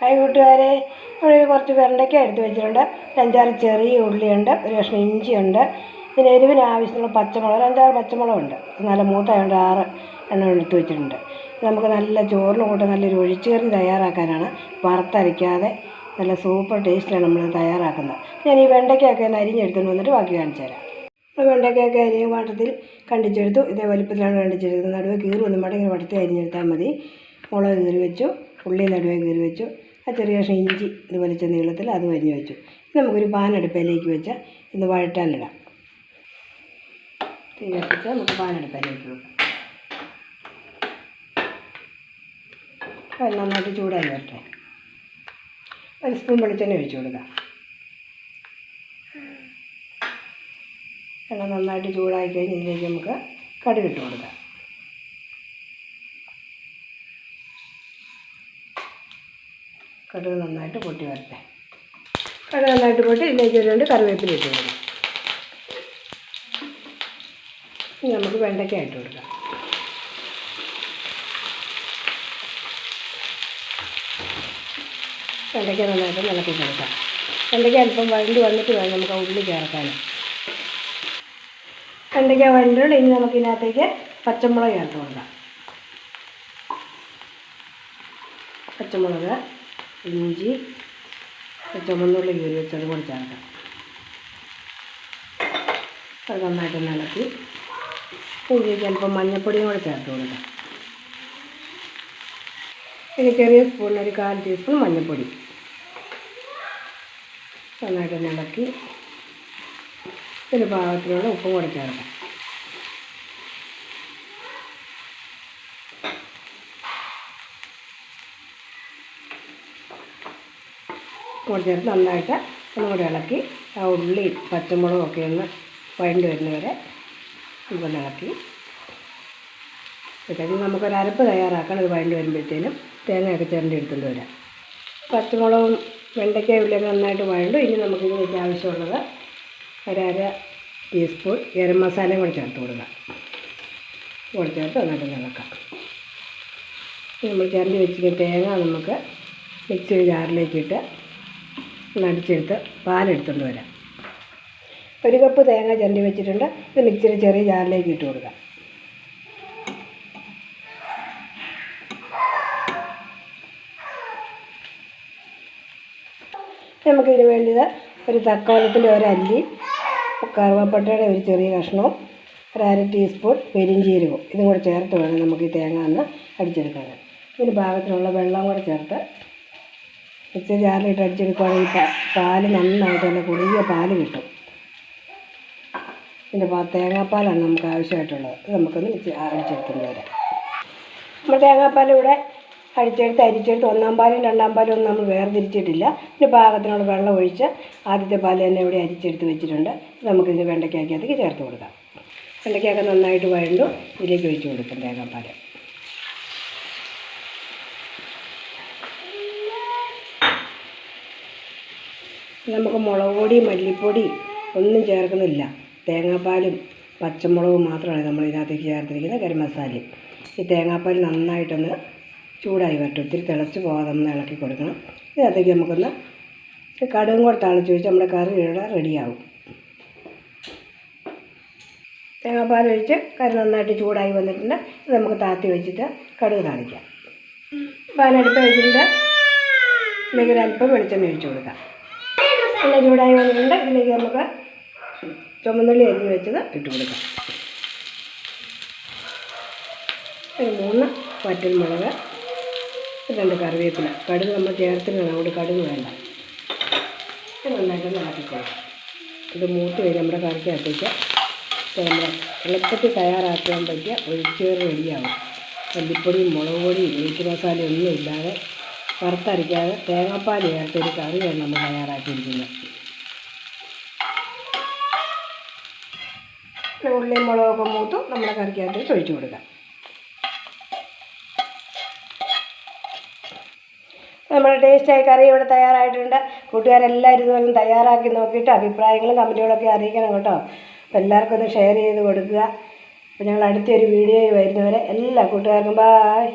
Hi കൂട്ടുകാരെ. ഇവിടെ കുറച്ച് വെണ്ടയ്ക്ക എടുത്ത് വെച്ചിട്ടുണ്ട്. അഞ്ചാറ് ചെറിയ ഉള്ളിയുണ്ട് ഒരു കഷ്ണം ഇഞ്ചിയുണ്ട് പിന്നെ എരിവിന് ആവശ്യമുള്ള പച്ചമുളക് ഒരു അഞ്ചാറ് പച്ചമുളകുണ്ട്. നല്ല മൂത്തായതുകൊണ്ട് ആറ് എണ്ണം എടുത്ത് വെച്ചിട്ടുണ്ട്. നമുക്ക് നല്ല ചോറിന് കൂട്ടം നല്ലൊരു ഒഴിച്ചുകറി തയ്യാറാക്കാനാണ്. വറുത്തരയ്ക്കാതെ നല്ല സൂപ്പർ ടേസ്റ്റിലാണ് നമ്മൾ തയ്യാറാക്കുന്നത്. ഞാൻ ഈ വെണ്ടയ്ക്കൊക്കെ ഒന്ന് അരിഞ്ഞെടുത്തുകൊണ്ട് വന്നിട്ട് ബാക്കി കാണിച്ചു തരാം. വെണ്ടയ്ക്കൊക്കെ അരിയ പാട്ടത്തിൽ കണ്ടിച്ചെടുത്തു. ഇതേ വലിപ്പത്തിലാണ് കണ്ടിച്ചെടുത്തത്. നടുവേ കീറി ഒന്നും മടങ്ങി വട്ടത്തിൽ അരിഞ്ഞെടുത്താൽ മതി. മുളക് കീറി വെച്ചു. ഉള്ളി നടുവേ കീറി വെച്ചു. ആ ചെറിയ കഷ്ണം ഇഞ്ചി ഇത് വലിച്ച നീളത്തിൽ അത് വരിഞ്ഞ് വെച്ചു. നമുക്കൊരു പാൻ അടുപ്പയിലേക്ക് വെച്ച് ഇന്ന് വഴറ്റാനിടാം. തീ നമുക്ക് പാൻ അടുപ്പയിലേക്ക് വെക്കാം. നന്നായിട്ട് ചൂടായി വരട്ടെ. ഒരു സ്പൂൺ വെളിച്ചെണ്ണ ഒഴിച്ചു കൊടുക്കാം. എണ്ണ നന്നായിട്ട് ചൂടായി കഴിഞ്ഞ് ഇതിലേക്ക് നമുക്ക് കടുകിട്ട് കൊടുക്കാം. കടുക് നന്നായിട്ട് പൊട്ടി വരട്ടെ. കടുക് നന്നായിട്ട് പൊട്ടി ഇതിലേക്ക് ഒരു രണ്ട് കറിവേപ്പില ഇട്ട് കൊടുക്കാം. ഇനി നമുക്ക് വെണ്ടയ്ക്ക ഇട്ട് കൊടുക്കാം. വെണ്ടയ്ക്ക നന്നായിട്ട് നിലക്കി കൊടുക്കാം. വെണ്ടയ്ക്ക അല്പം വഴണ്ട് വന്നിട്ട് വേണം നമുക്ക് ആ ഉള്ളി ചേർക്കാൻ വെണ്ടയ്ക്ക വഴണ്ടുകൊണ്ട് ഇനി നമുക്ക് ഇതിനകത്തേക്ക് പച്ചമുളക് ചേർത്ത് കൊടുക്കാം. പച്ചമുളക് ഇഞ്ചി ചുമന്നുള്ളി കീറി വെച്ചത് കൂടി ചേർക്കാം. അത് നന്നായിട്ട് ഇളക്കി ഇതിലേക്ക് ചിലപ്പോൾ മഞ്ഞൾപ്പൊടിയും കൂടെ ചേർത്ത് കൊടുക്കാം. ഒരു ചെറിയ സ്പൂണിന് ഒരു കാൽ ടീസ്പൂൺ മഞ്ഞൾപ്പൊടി നന്നായിട്ട് ഇളക്കി ഒരു പാകത്തിനുള്ള ഉപ്പും കൂടെ ചേർക്കാം. കൂടെ ചേർത്ത് നന്നായിട്ട് ഒന്നുകൂടി ഇളക്കി ആ ഉള്ളി പച്ചമുളകും ഒക്കെ ഒന്ന് വഴണ്ട് വരുന്നവരെ നമുക്കൊന്ന് ഇളക്കി. ഇപ്പോഴത്തേക്കും നമുക്കൊരു അരപ്പ് തയ്യാറാക്കണം ഇത് വഴണ്ട് വരുമ്പോഴത്തേനും തേങ്ങയൊക്കെ ചേർന്ന് എടുത്തുകൊണ്ട് വരാം. പച്ചമുളകും വെണ്ടയ്ക്ക ഉള്ളിയൊക്കെ നന്നായിട്ട് വഴണ്ടു ഇനി നമുക്ക് ഇതിലേക്ക് ആവശ്യമുള്ളത് ഒരര ടീസ്പൂൺ ഗരം മസാലയും കൂടെ ചേർത്ത് കൊടുക്കാം. കൂടെ ചേർത്ത് നന്നായിട്ട് ഇളക്കാം. നമ്മൾ ചേർന്ന് വെച്ചിരിക്കുന്ന തേങ്ങ നമുക്ക് മിക്സി ജാറിലേക്ക് ഇട്ട് നടിച്ചെടുത്ത് പാലെടുത്തുകൊണ്ട് വരാം. ഒരു കപ്പ് തേങ്ങ ചിരണ്ടി വെച്ചിട്ടുണ്ട്. ഇത് മിക്സിയിൽ ചെറിയ ജാറിലേക്ക് ഇട്ട് കൊടുക്കാം. നമുക്കിതിന് വേണ്ടത് ഒരു തക്കോലത്തിന്റെ ഒരല്ലി കറുവപ്പട്ടയുടെ ഒരു ചെറിയ കഷ്ണവും ഒരു അര ടീസ്പൂൺ പെരിഞ്ചീരകവും. ഇതും കൂടെ ചേർത്ത് വേണം നമുക്ക് ഈ തേങ്ങ ഒന്ന് അടിച്ചെടുക്കാൻ. ഇതിന് പാകത്തിനുള്ള വെള്ളം കൂടെ ചേർത്ത് മിക്സി ജാറിലിട്ട് അടിച്ചെടുക്കുകയാണെങ്കിൽ പാ പാൽ നന്നായിട്ട് നല്ല കുറുകിയ പാൽ കിട്ടും. ഇതിന്റെ തേങ്ങാപ്പാലാണ് നമുക്ക് ആവശ്യമായിട്ടുള്ളത്. ഇത് നമുക്കൊന്ന് മിക്സി അടിച്ചെടുത്തുകൊണ്ട് വരാം. നമ്മൾ തേങ്ങാപ്പാൽ ഇവിടെ അടിച്ചെടുത്ത് അരിച്ചെടുത്ത് ഒന്നാം പാലും രണ്ടാം പാലും ഒന്നും നമ്മൾ വേർതിരിച്ചിട്ടില്ല. പിന്നെ പാകത്തിനുള്ള വെള്ളം ഒഴിച്ച് ആദ്യത്തെ പാൽ തന്നെ ഇവിടെ അരിച്ചെടുത്ത് വെച്ചിട്ടുണ്ട്. നമുക്കിത് നമുക്കിതിന് വെണ്ടയ്ക്കകത്തേക്ക് ചേർത്ത് കൊടുക്കാം. വെണ്ടയ്ക്കാക്ക നന്നായിട്ട് വഴണ്ടു. ഇതിലേക്ക് ഒഴിച്ച് കൊടുക്കും തേങ്ങാപ്പാൽ നമുക്ക് മുളക് പൊടി മല്ലിപ്പൊടി ഒന്നും ചേർക്കുന്നില്ല. തേങ്ങാപ്പാലും പച്ചമുളകും മാത്രമാണ് നമ്മൾ ഇതിനകത്തേക്ക് ചേർത്തിരിക്കുന്നത് ഗരം മസാലയും. ഈ തേങ്ങാപ്പാൽ നന്നായിട്ടൊന്ന് ചൂടായി വരട്ടെ. ഒത്തിരി തിളച്ച് പോകാതെ ഒന്ന് ഇളക്കി കൊടുക്കണം. ഇതിനകത്തേക്ക് നമുക്കൊന്ന് കടുകും കൂടെ തളിച്ച് വെച്ച് നമ്മുടെ കറി ഇവിടെ റെഡിയാവും. തേങ്ങാപ്പാൽ ഒഴിച്ച് കറി നന്നായിട്ട് ചൂടായി വന്നിട്ടുണ്ട്. ഇത് നമുക്ക് താത്തി വെച്ചിട്ട് കടുക് താളിക്കാം. പാലെടുത്ത് വെച്ചിട്ട് ഒരു അല്പം വെളിച്ചെണ്ണ ഒഴിച്ച് കൊടുക്കാം. എണ്ണ ചൂടായി വന്നിട്ടുണ്ട്. ഇതിലേക്ക് നമുക്ക് ചുമന്നുള്ളി അരിഞ്ഞ് വെച്ചത് ഇട്ട് കൊടുക്കാം. ഒരു മൂന്ന് വറ്റൽമുളക് രണ്ട് കറിവേപ്പില. കടുക് നമ്മൾ ചേർത്തിനാണ് അതുകൊണ്ട് കടുക് വേണ്ട. നന്നായിട്ട് ഇളക്കിക്കോളാം ഇത് മൂത്ത് കഴിഞ്ഞ് നമ്മുടെ കറിക്കകത്തേക്ക് നമ്മുടെ എളുപ്പത്തിൽ തയ്യാറാക്കാൻ പറ്റിയ ഒഴിച്ചേറ് റെഡിയാവും. മല്ലിപ്പൊടിയും മുളക് പൊടിയും മീറ്റ് മസാല ഒന്നും ഇല്ലാതെ വറുത്തരയ്ക്കാതെ തേങ്ങാപ്പാൽ ചേർത്തൊരു കറിയാണ് നമ്മൾ തയ്യാറാക്കിയിരിക്കുന്നത് ഉള്ളിയും മുളകൊക്കെ മൂത്തും നമ്മുടെ കറിക്കകത്തേക്ക് ഒഴിച്ചു കൊടുക്കാം. നമ്മുടെ ടേസ്റ്റായി കറി ഇവിടെ തയ്യാറായിട്ടുണ്ട്. കൂട്ടുകാരെല്ലാവരും ഇതുപോലെ തയ്യാറാക്കി നോക്കിയിട്ട് അഭിപ്രായങ്ങളും കമന്റുകളൊക്കെ അറിയിക്കണം കേട്ടോ. അപ്പോൾ എല്ലാവർക്കും ഒന്ന് ഷെയർ ചെയ്ത് കൊടുക്കുക. അപ്പോൾ ഞങ്ങൾ അടുത്തൊരു വീഡിയോ വരുന്നവരെ എല്ലാ കൂട്ടുകാർക്കും ബായ്